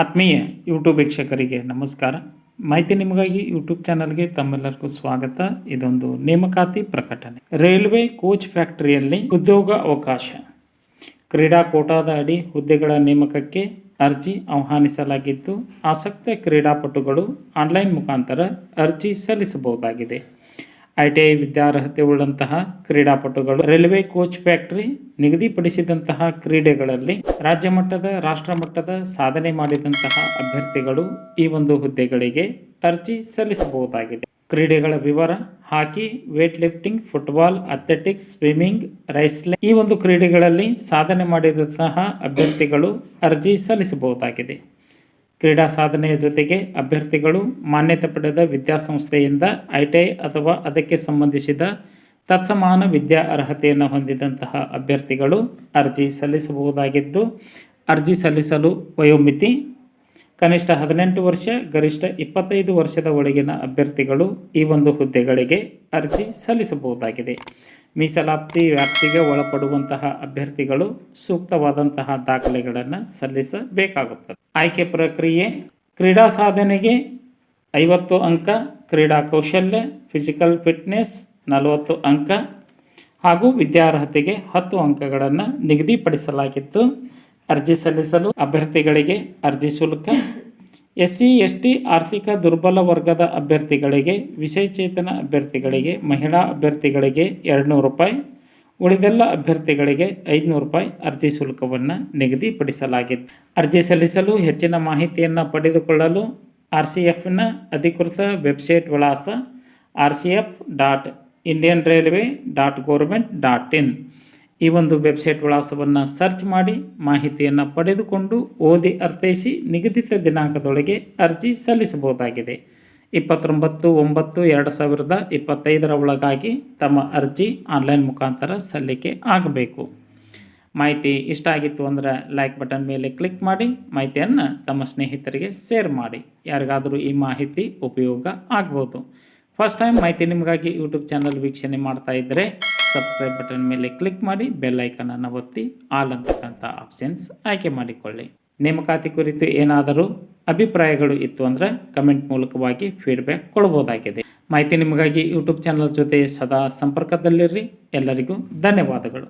ಆತ್ಮೀಯ ಯೂಟ್ಯೂಬ್ ವೀಕ್ಷಕರಿಗೆ ನಮಸ್ಕಾರ. ಮಾಹಿತಿ ನಿಮಗಾಗಿ ಯೂಟ್ಯೂಬ್ ಚಾನಲ್ಗೆ ತಮ್ಮೆಲ್ಲರಿಗೂ ಸ್ವಾಗತ. ಇದೊಂದು ನೇಮಕಾತಿ ಪ್ರಕಟಣೆ. ರೈಲ್ವೆ ಕೋಚ್ ಫ್ಯಾಕ್ಟರಿಯಲ್ಲಿ ಉದ್ಯೋಗ ಅವಕಾಶ. ಕ್ರೀಡಾ ಕೋಟಾದ ಅಡಿ ಹುದ್ದೆಗಳ ನೇಮಕಕ್ಕೆ ಅರ್ಜಿ ಆಹ್ವಾನಿಸಲಾಗಿದ್ದು, ಆಸಕ್ತ ಕ್ರೀಡಾಪಟುಗಳು ಆನ್ಲೈನ್ ಮುಖಾಂತರ ಅರ್ಜಿ ಸಲ್ಲಿಸಬಹುದಾಗಿದೆ. ಐಟಿಐ ವಿದ್ಯಾರ್ಹತೆ ಉಳ್ಳಂತಹ ಕ್ರೀಡಾಪಟುಗಳು, ರೈಲ್ವೆ ಕೋಚ್ ಫ್ಯಾಕ್ಟರಿ ನಿಗದಿಪಡಿಸಿದಂತಹ ಕ್ರೀಡೆಗಳಲ್ಲಿ ರಾಜ್ಯ ಮಟ್ಟದ, ರಾಷ್ಟ್ರ ಮಟ್ಟದ ಸಾಧನೆ ಮಾಡಿದಂತಹ ಅಭ್ಯರ್ಥಿಗಳು ಈ ಒಂದು ಹುದ್ದೆಗಳಿಗೆ ಅರ್ಜಿ ಸಲ್ಲಿಸಬಹುದಾಗಿದೆ. ಕ್ರೀಡೆಗಳ ವಿವರ, hockey weightlifting football, athletics, swimming wrestling ಈ ಒಂದು ಕ್ರೀಡೆಗಳಲ್ಲಿ ಸಾಧನೆ ಮಾಡಿದಂತಹ ಅಭ್ಯರ್ಥಿಗಳು ಅರ್ಜಿ ಸಲ್ಲಿಸಬಹುದಾಗಿದೆ. ಕ್ರೀಡಾ ಸಾಧನೆಯ ಜೊತೆಗೆ ಅಭ್ಯರ್ಥಿಗಳು ಮಾನ್ಯತೆ ಪಡೆದ ವಿದ್ಯಾಸಂಸ್ಥೆಯಿಂದ ಐಟಿಐ ಅಥವಾ ಅದಕ್ಕೆ ಸಂಬಂಧಿಸಿದ ತತ್ಸಮಾನ ವಿದ್ಯಾ ಅರ್ಹತೆಯನ್ನು ಹೊಂದಿದಂತಹ ಅಭ್ಯರ್ಥಿಗಳು ಅರ್ಜಿ ಸಲ್ಲಿಸಬಹುದಾಗಿದ್ದು, ಅರ್ಜಿ ಸಲ್ಲಿಸಲು ವಯೋಮಿತಿ ಕನಿಷ್ಠ ಹದಿನೆಂಟು ವರ್ಷ, ಗರಿಷ್ಠ ಇಪ್ಪತ್ತೈದು ವರ್ಷದ ಒಳಗಿನ ಅಭ್ಯರ್ಥಿಗಳು ಈ ಒಂದು ಹುದ್ದೆಗಳಿಗೆ ಅರ್ಜಿ ಸಲ್ಲಿಸಬಹುದಾಗಿದೆ. ಮೀಸಲಾತಿ ವ್ಯಾಪ್ತಿಗೆ ಒಳಪಡುವಂತಹ ಅಭ್ಯರ್ಥಿಗಳು ಸೂಕ್ತವಾದಂತಹ ದಾಖಲೆಗಳನ್ನು ಸಲ್ಲಿಸಬೇಕಾಗುತ್ತದೆ. ಆಯ್ಕೆ ಪ್ರಕ್ರಿಯೆ, ಕ್ರೀಡಾ ಸಾಧನೆಗೆ ಐವತ್ತು ಅಂಕ, ಕ್ರೀಡಾ ಕೌಶಲ್ಯ ಫಿಸಿಕಲ್ ಫಿಟ್ನೆಸ್ ನಲವತ್ತು ಅಂಕ ಹಾಗೂ ವಿದ್ಯಾರ್ಹತೆಗೆ ಹತ್ತು ಅಂಕಗಳನ್ನು ನಿಗದಿಪಡಿಸಲಾಗಿತ್ತು. ಅರ್ಜಿ ಸಲ್ಲಿಸಲು ಅಭ್ಯರ್ಥಿಗಳಿಗೆ ಅರ್ಜಿ ಶುಲ್ಕ. ಎಸ್ ಸಿ ಎಸ್ ಟಿ ಆರ್ಥಿಕ ದುರ್ಬಲ ವರ್ಗದ ಅಭ್ಯರ್ಥಿಗಳಿಗೆ ವಿಷಯಚೇತನ ಅಭ್ಯರ್ಥಿಗಳಿಗೆ, ಮಹಿಳಾ ಅಭ್ಯರ್ಥಿಗಳಿಗೆ ಎರಡುನೂರು ರೂಪಾಯಿ, ಉಳಿದೆಲ್ಲ ಅಭ್ಯರ್ಥಿಗಳಿಗೆ ಐದುನೂರು ರೂಪಾಯಿ ಅರ್ಜಿ ಶುಲ್ಕವನ್ನು ನಿಗದಿಪಡಿಸಲಾಗಿತ್ತು. ಅರ್ಜಿ ಸಲ್ಲಿಸಲು ಹೆಚ್ಚಿನ ಮಾಹಿತಿಯನ್ನು ಪಡೆದುಕೊಳ್ಳಲು ಆರ್ ಸಿ ಎಫ್ನ ಅಧಿಕೃತ ವೆಬ್ಸೈಟ್ ವಿಳಾಸ R C F dot Indian railway dot government dot in. ಈ ಒಂದು ವೆಬ್ಸೈಟ್ ವಿಳಾಸವನ್ನು ಸರ್ಚ್ ಮಾಡಿ ಮಾಹಿತಿಯನ್ನು ಪಡೆದುಕೊಂಡು ಓದಿ ಅರ್ಥೈಸಿ ನಿಗದಿತ ದಿನಾಂಕದೊಳಗೆ ಅರ್ಜಿ ಸಲ್ಲಿಸಬಹುದಾಗಿದೆ. ಇಪ್ಪತ್ತೊಂಬತ್ತು, ಒಂಬತ್ತು, ಎರಡು ಸಾವಿರದ ಇಪ್ಪತ್ತೈದರ ಒಳಗಾಗಿ ತಮ್ಮ ಅರ್ಜಿ ಆನ್ಲೈನ್ ಮುಖಾಂತರ ಸಲ್ಲಿಕೆ ಆಗಬೇಕು. ಮಾಹಿತಿ ಇಷ್ಟ ಆಗಿತ್ತು ಅಂದರೆ ಲೈಕ್ ಬಟನ್ ಮೇಲೆ ಕ್ಲಿಕ್ ಮಾಡಿ, ಮಾಹಿತಿಯನ್ನು ತಮ್ಮ ಸ್ನೇಹಿತರಿಗೆ ಶೇರ್ ಮಾಡಿ. ಯಾರಿಗಾದರೂ ಈ ಮಾಹಿತಿ ಉಪಯೋಗ ಆಗ್ಬೋದು. ಫಸ್ಟ್ ಟೈಮ್ ಮಾಹಿತಿ ನಿಮಗಾಗಿ ಯೂಟ್ಯೂಬ್ ಚಾನಲ್ ವೀಕ್ಷಣೆ ಮಾಡ್ತಾ ಇದ್ದರೆ ಸಬ್ಸ್ಕ್ರೈಬ್ ಬಟನ್ ಮೇಲೆ ಕ್ಲಿಕ್ ಮಾಡಿ ಬೆಲ್ ಐಕನನ್ನು ಒತ್ತಿ ಆಲ್ ಅಂತಕ್ಕಂಥ ಆಪ್ಷನ್ಸ್ ಆಯ್ಕೆ ಮಾಡಿಕೊಳ್ಳಿ. ನೇಮಕಾತಿ ಕುರಿತು ಏನಾದರೂ ಅಭಿಪ್ರಾಯಗಳು ಇತ್ತು ಅಂದರೆ ಕಮೆಂಟ್ ಮೂಲಕವಾಗಿ ಫೀಡ್ಬ್ಯಾಕ್ ಕೊಡ್ಬೋದಾಗಿದೆ ಮಾಹಿತಿ ನಿಮಗಾಗಿ ಯೂಟ್ಯೂಬ್ ಚಾನಲ್ ಜೊತೆ ಸದಾ ಸಂಪರ್ಕದಲ್ಲಿರ್ರಿ ಎಲ್ಲರಿಗೂ ಧನ್ಯವಾದಗಳು.